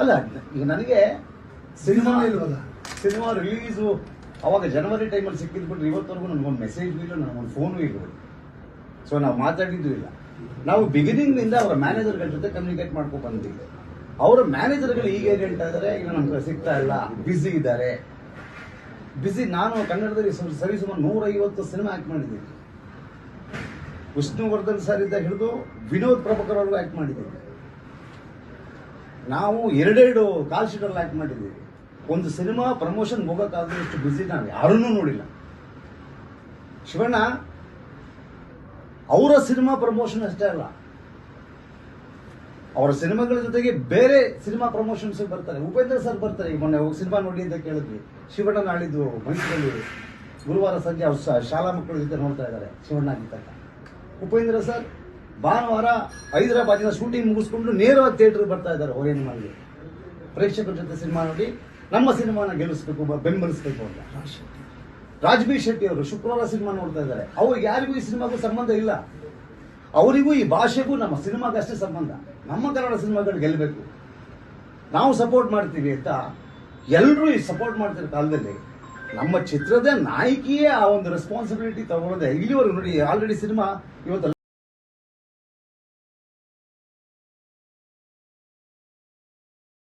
ಅಲ್ಲ ಈಗ ನನಗೆ ಸಿನಿಮಾ ಇಲ್ವಲ್ಲ? ಸಿನಿಮಾ ರಿಲೀಸು ಅವಾಗ ಜನವರಿ ಟೈಮಲ್ಲಿ ಸಿಕ್ಕಿದ್ದು ಬಿಟ್ರೆ ಇವತ್ತವರೆಗೂ ನನಗೊಂದು ಮೆಸೇಜ್ ಇಲ್ಲ ನನಗೊಂದು ಫೋನು ಇಲ್ಲ. ಸೊ ನಾವು ಮಾತಾಡಿದ್ದು ಇಲ್ಲ. ನಾವು ಬಿಗಿನಿಂಗ್ನಿಂದ ಅವರ ಮ್ಯಾನೇಜರ್ಗಳ ಜೊತೆ ಕಮ್ಯುನಿಕೇಟ್ ಮಾಡ್ಕೊಂಡು ಬಂದಿದ್ದೆ. ಅವರ ಮ್ಯಾನೇಜರ್ಗಳು ಈಗ ಏನು ಹೇಳ್ತಾ ಇದ್ದಾರೆ ಈಗ ನಮ್ಗೆ ಸಿಗ್ತಾ ಇಲ್ಲ ಬ್ಯುಸಿ ಇದ್ದಾರೆ. ಬ್ಯುಸಿ ನಾನು ಕನ್ನಡದಲ್ಲಿ ಸರಿ ಸರಿಸುಮಾರು ನೂರೈವತ್ತು ಸಿನಿಮಾ ಆ್ಯಕ್ಟ್ ಮಾಡಿದ್ದೀನಿ. ವಿಷ್ಣುವರ್ಧನ್ ಸರ್ ಇದ್ದ ಹಿಡಿದು ವಿನೋದ್ ಪ್ರಭಾಕರ್ ಅವ್ರಿಗೂ ಆ್ಯಕ್ಟ್ ಮಾಡಿದ್ದೀನಿ. ನಾವು ಎರಡೆರಡು ಕಾಲ್ ಶೀಟಲ್ಲಿ ಆ್ಯಕ್ಟ್ ಮಾಡಿದ್ದೀವಿ ಒಂದು ಸಿನಿಮಾ ಪ್ರಮೋಷನ್ ಹೋಗೋಕ್ಕಾಗದಷ್ಟು ಇಷ್ಟು ಬ್ಯುಸಿ ನಾವು ಯಾರನ್ನೂ ನೋಡಿಲ್ಲ. ಶಿವಣ್ಣ, ಅವರ ಸಿನಿಮಾ ಪ್ರಮೋಷನ್ ಅಷ್ಟೇ ಅಲ್ಲ. ಅವರ ಸಿನಿಮಾಗಳ ಜೊತೆಗೆ ಬೇರೆ ಸಿನಿಮಾ ಪ್ರಮೋಷನ್ಸ್ ಬರ್ತಾರೆ. ಉಪೇಂದ್ರ ಸರ್ ಬರ್ತಾರೆ. ಈಗ ಮೊನ್ನೆ ಸಿನಿಮಾ ನೋಡಿ ಅಂತ ಕೇಳಿದ್ವಿ. ಶಿವಣ್ಣ ನಾಳಿದ್ದು ಮೈಸೂರಲ್ಲಿ ಗುರುವಾರ ಸಂಜೆ ಅವ್ರು ಶಾಲಾ ಮಕ್ಕಳ ಜೊತೆ ನೋಡ್ತಾ ಇದ್ದಾರೆ ಶಿವಣ್ಣ ಅಂತ ಉಪೇಂದ್ರ ಸರ್ ಭಾನುವಾರ ಹೈದರಾಬಾದಿನ ಶೂಟಿಂಗ್ ಮುಗಿಸ್ಕೊಂಡು ನೇರವಾಗಿ ಥಿಯೇಟರ್ ಬರ್ತಾ ಇದ್ದಾರೆ ಹೊರೇನು ಮಾಡಿ ಪ್ರೇಕ್ಷಕರ ಜೊತೆ ಸಿನಿಮಾ ನೋಡಿ, ನಮ್ಮ ಸಿನಿಮಾನ ಗೆಲ್ಲಿಸ್ಬೇಕು ಬೆಂಬಲಿಸ್ಬೇಕು ಅಂತ. ರಾಜಬೀರ್ ಶೆಟ್ಟಿ ಅವರು ಶುಕ್ರವಾರ ಸಿನಿಮಾ ನೋಡ್ತಾ ಇದ್ದಾರೆ. ಅವ್ರಿಗೆ ಯಾರಿಗೂ ಈ ಸಿನಿಮಾಗೂ ಸಂಬಂಧ ಇಲ್ಲ. ಅವರಿಗೂ ಈ ಭಾಷೆಗೂ ನಮ್ಮ ಸಿನಿಮಾಗಷ್ಟೇ ಸಂಬಂಧ. ನಮ್ಮ ಕನ್ನಡ ಸಿನಿಮಾಗಳು ಗೆಲ್ಲಬೇಕು. ನಾವು ಸಪೋರ್ಟ್ ಮಾಡ್ತೀವಿ ಅಂತ ಎಲ್ಲರೂ ಈ ಸಪೋರ್ಟ್ ಮಾಡ್ತಿರೋ ಕಾಲದಲ್ಲಿ ನಮ್ಮ ಚಿತ್ರದ ನಾಯಕಿಯೇ ಆ ಒಂದು ರೆಸ್ಪಾನ್ಸಿಬಿಲಿಟಿ ತಗೊಳ್ಳೋದೆ ಇಲ್ಲಿವರೆಗೂ ನೋಡಿ ಆಲ್ರೆಡಿ ಸಿನಿಮಾ ಇವತ್ತು